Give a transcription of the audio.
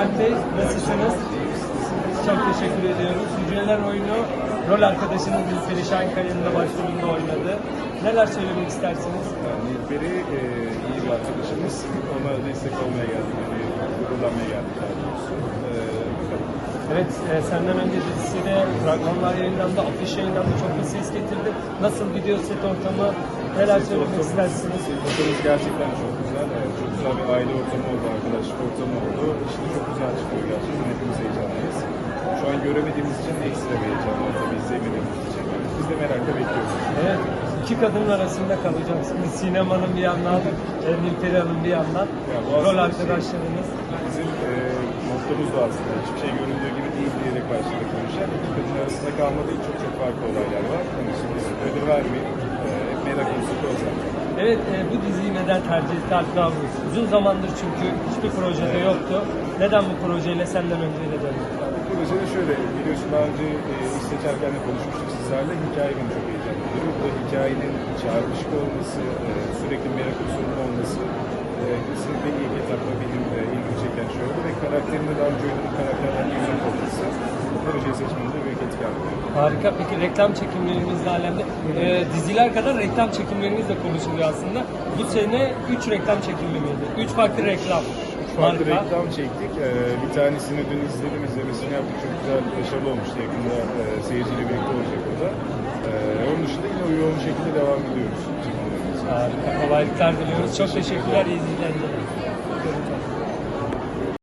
Burak Bey, nasılsınız? Çok teşekkür ediyoruz. Hücreler oyunu rol arkadaşınız Nilperi Şahinkaya'nın da başrolünde oynadı. Neler söylemek istersiniz? Nilperi e, iyi bir arkadaşımız. Ona destek olmaya geldik. Yani kullanmaya geldik. E. Evet, e, senden önce dizisinde fragmanlar yayınlandı, afiş yayınlandı, çok bir ses getirdi. Nasıl gidiyor set ortamı? Neler söylemek istersiniz? Ortamımız gerçekten çok güzel. E, çok güzel bir aile ortamı oldu, arkadaşlık ortamı oldu. Güzel çıkıyor gerçekten. Hepimiz heyecanlıyız. Şu an göremediğimiz için ekstra bir heyecan var tabii izleyemediğimiz için. Biz de merakla bekliyoruz. Evet, iki kadının arasında kalacaksınız. Sinem Hanım bir yandan, Nilperi Hanım bir yandan. Ya bu Rol aslında arkadaşlarınız. Bizim e, mottomuz da aslında hiçbir şey göründüğü gibi değil diyerek başladık bu işe. Kadın arasında kalmadığı çok çok farklı olaylar var. İçin biz ödül vermeyip e, merak konusu olacak. Evet, e, bu diziyi neden tercih etti abi? Uzun zamandır çünkü hiçbir projede yoktu. Neden bu projeyle senden önce de döndü? Bu projede şöyle, biliyorsun daha önce e, iş seçerken de konuşmuştuk sizlerle. Hikaye beni çok heyecanlandırıyor. Bu hikayenin çağrışık olması, e, sürekli merak unsurunun olması e, kesinlikle ilk etapta benim e, ilgimi çeken şey oldu. Ve karakterimde daha önce oynadığım karakterden yüzün olması projeyi seçmemde büyük etki aldı. Harika. Peki reklam çekimlerimizle alemde e, diziler kadar reklam çekimlerimiz de konuşuluyor aslında. Bu sene 3 reklam çekimi miydi? 3 farklı reklam. Farklı Marka. reklam çektik. Ee, bir tanesini dün izledim, izlemesini yaptık. Çok güzel, başarılı olmuştu. Yakında e, seyirciyle birlikte olacak o da. Ee, onun dışında yine yoğun şekilde devam ediyoruz. çekimlerimize. Harika. Kolaylıklar diliyoruz. Çok teşekkürler. İyi izleyenler.